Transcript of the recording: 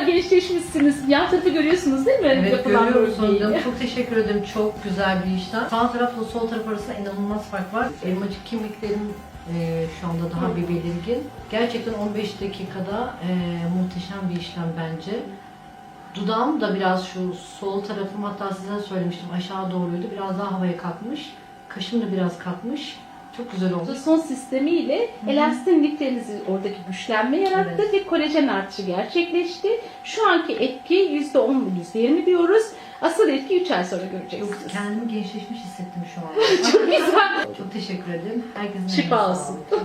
güzel gençleşmişsiniz. Yan tarafı görüyorsunuz değil mi? Evet Yapılan görüyoruz bölgeyi. Çok teşekkür ederim. Çok güzel bir işlem. Sağ tarafla sol taraf arasında inanılmaz fark var. Elmacık kimliklerim e, şu anda daha bir belirgin. Gerçekten 15 dakikada e, muhteşem bir işlem bence. Dudağım da biraz şu sol tarafım hatta size söylemiştim aşağı doğruydu. Biraz daha havaya kalkmış. Kaşım da biraz kalkmış. Çok güzel oldu. Son sistemiyle elastin liflerinizi oradaki güçlenme yarattı Evet. ve kolajen artışı gerçekleşti. Şu anki etki %10 %20 diyoruz. Asıl etki 3 ay sonra göreceksiniz. kendimi gençleşmiş hissettim şu an. Çok güzel. Çok teşekkür ederim. Herkesin Şifa olsun. Çok.